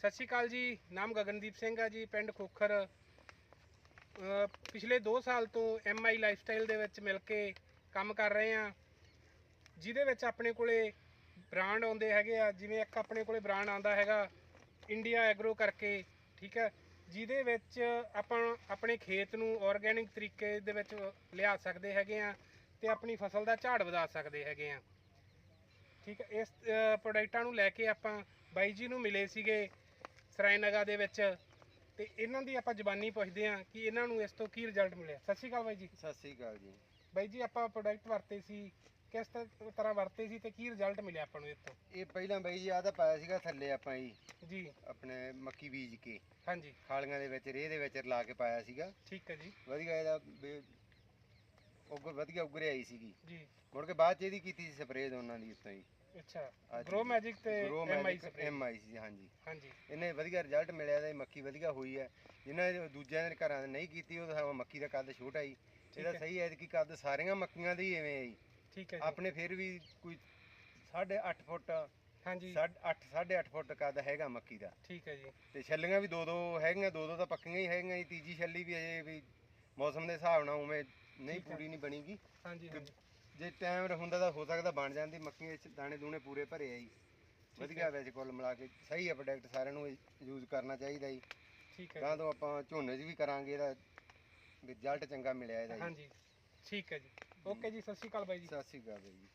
ਸਤਿ ਸ਼੍ਰੀ ਅਕਾਲ ਜੀ, ਨਾਮ ਗਗਨਦੀਪ ਸਿੰਘ ਆ ਜੀ, ਪਿੰਡ ਖੋਖਰ। ਪਿਛਲੇ 2 ਸਾਲ ਤੋਂ ਐਮਆਈ ਲਾਈਫਸਟਾਈਲ ਦੇ ਵਿੱਚ ਮਿਲ ਕੇ ਕੰਮ ਕਰ ਰਹੇ ਆ ਜਿਹਦੇ ਵਿੱਚ ਆਪਣੇ ਕੋਲੇ ਬ੍ਰਾਂਡ ਆਉਂਦੇ ਹੈਗੇ ਆ, ਜਿਵੇਂ ਇੱਕ ਆਪਣੇ ਕੋਲੇ ਬ੍ਰਾਂਡ ਆਂਦਾ ਹੈਗਾ ਇੰਡੀਆ ਐਗਰੋ ਕਰਕੇ, ਠੀਕ ਹੈ? ਜਿਹਦੇ ਵਿੱਚ ਆਪਾਂ ਆਪਣੇ ਖੇਤ ਨੂੰ ਆਰਗੈਨਿਕ ਤਰੀਕੇ ਦੇ ਵਿੱਚ ਲਿਆ ਸਕਦੇ ਹੈਗੇ ਆ ਤੇ ਆਪਣੀ ਫਸਲ ਦਾ ਝਾੜ ਵਧਾ ਸਕਦੇ ਹੈਗੇ ਆ ਠੀਕ ਹੈ? ਇਸ ਪ੍ਰੋਡਕਟਾਂ ਨੂੰ ਲੈ ਕੇ ਆਪਾਂ ਬਾਈ ਜੀ ਨੂੰ ਮਿਲੇ ਸੀਗੇ। ਸਰਾਇਨਗਾ ਦੇ ਵਿੱਚ। ਤੇ ਇਹਨਾਂ ਦੀ ਆਪਾਂ ਜ਼ਬਾਨੀ ਪੁੱਛਦੇ ਹਾਂ ਕਿ ਇਹਨਾਂ ਨੂੰ ਇਸ ਤੋਂ ਕੀ ਰਿਜ਼ਲਟ ਮਿਲਿਆ। ਸਤਿ ਸ਼੍ਰੀ ਅਕਾਲ ਬਾਈ ਜੀ। ਸਤਿ ਸ੍ਰੀ ਅਕਾਲ ਜੀ। ਬਾਈ ਜੀ ਆਪਾਂ ਪ੍ਰੋਡਕਟ ਵਰਤੇ ਸੀ। ਕਿਸ ਤ- ਤਰ੍ਹਾਂ ਵਰਤੇ ਸੀ ਤੇ ਕੀ ਰਿਜ਼ਲਟ ਮਿਲਿਆ ਆਪਾਂ ਨੂੰ ਇਸ ਤੋਂ? ਇਹ ਪਹਿਲਾਂ ਬਈ ਜੀ ਆਹ ਤਾਂ ਪਾਇਆ ਸੀਗਾ ਥੱਲੇ ਆਪਾਂ ਜੀ। ਜੀ। ਆਪਣੇ ਮੱਕੀ ਬੀਜ ਕੇ। ਹਾਂਜੀ। ਖਾਲੀਆਂ ਦੇ ਵਿੱਚ ਰੇਹ ਦੇ ਵਿੱਚ ਲਾ ਕੇ ਪਾਇਆ ਸੀਗਾ। ਠੀਕ ਹੈ ਜੀ। ਵਧੀਆ ਇਹਦਾ ਉੱਗ ਵਧੀਆ ਉੱਗ ਰਹੀ ਸੀਗੀ। ਜੀ। ਮੁੜ ਕੇ ਬਾਅਦ ਚ ਇਹਦੀ ਕੀਤੀ ਸੀ ਸਪਰੇਅ ਦੋਨਾਂ ਦੀ ਉੱਤੋਂ ਹੀ। ਅੱਛਾ ਗਰੋ। ਮੈਜਿਕ ਤੇ Grow MI Magic spray MI ਸੀ ਹਾਂਜੀ। ਹਾਂਜੀ। ਇਹਨੇ ਵਧੀਆ ਰਿਜ਼ਲਟ ਮਿਲਿਆ ਇਹਦਾ ਮੱਕੀ ਵਧੀਆ ਹੋਈ ਹੈ। ਜਿਨ੍ਹਾਂ ਦੇ ਦੂਜਿਆਂ ਦੇ ਘਰਾਂ ਦੇ ਨਹੀਂ ਕੀਤੀ ਉਹ ਤਾਂ ਮੱਕੀ ਦਾ ਕੱਦ ਛੋਟਾ ਹੀ ਇਹਦਾ ਹੈ। ਸਹੀ ਹੈ ਕਿ ਕੱਦ ਸਾਰੀਆਂ ਮੱਕੀਆਂ ਦੇ ਹੀ ਐਵੇਂ ਹੈ ਜੀ। ਠੀਕ ਹੈ ਜੀ। ਆਪਣੇ ਫਿਰ ਵੀ ਕੋਈ 8.5 ਫੁੱਟ ਹਾਂਜੀ। 8 8.5 ਫੁੱਟ ਕੱਦ ਹੈਗਾ ਮੱਕੀ ਦਾ। ਠੀਕ ਹੈ ਜੀ। ਤੇ ਛੱਲੀਆਂ ਵੀ ਦੋ ਦੋ ਹੈਗੀਆਂ ਦੋ ਦੋ ਤਾਂ ਪੱਕੀਆਂ ਹੀ ਹੈਗੀਆਂ ਜੀ। ਤੀਜੀ ਛੱਲੀ ਵੀ ਅਜੇ ਵੀ ਮੌਸਮ ਦੇ ਹਿਸਾਬ ਨਾਲ ਉਵੇਂ ਨਹੀਂ ਠੀਕ ਹੈ। ਪੂਰੀ ਨਹੀਂ ਬਣੀਗੀ। ਹਾਂਜੀ ਹਾਂਜੀ। ਜੇ ਟਾਈਮ ਹੁੰਦਾ ਤਾਂ ਹੋ ਸਕਦਾ ਬਣ ਜਾਂਦੀ ਮੱਕੀਆਂ 'ਚ ਦਾਣੇ ਦੂਣੇ ਪੂਰੇ ਭਰੇ ਆ ਜੀ। ਵਧੀਆ ਵੈਸੇ ਕੁੱਲ ਮਿਲਾ ਕੇ ਸਹੀ ਹੈ ਪ੍ਰੋਡਕਟ ਸਾਰਿਆਂ ਨੂੰ ਯੂਜ਼ ਕਰਨਾ ਚਾਹੀਦਾ ਜੀ। ਠੀਕ ਹੈ। ਗਾਂ ਤੋਂ ਆਪਾਂ ਝੋਨੇ 'ਚ ਵੀ ਕਰਾਂਗੇ ਇਹਦਾ ਰਿਜ਼ਲਟ ਚੰਗਾ ਮਿਲਿਆ ਇਹਦਾ ਜੀ। ਹਾਂਜੀ। ਠੀਕ ਹੈ ਜੀ। ਓਕੇ ਜੀ ਸਤਿ ਸ਼੍ਰੀ ਅਕਾਲ ਬਾਈ ਜੀ। ਸਤਿ ਸ਼੍ਰੀ ਅਕਾਲ ਜੀ।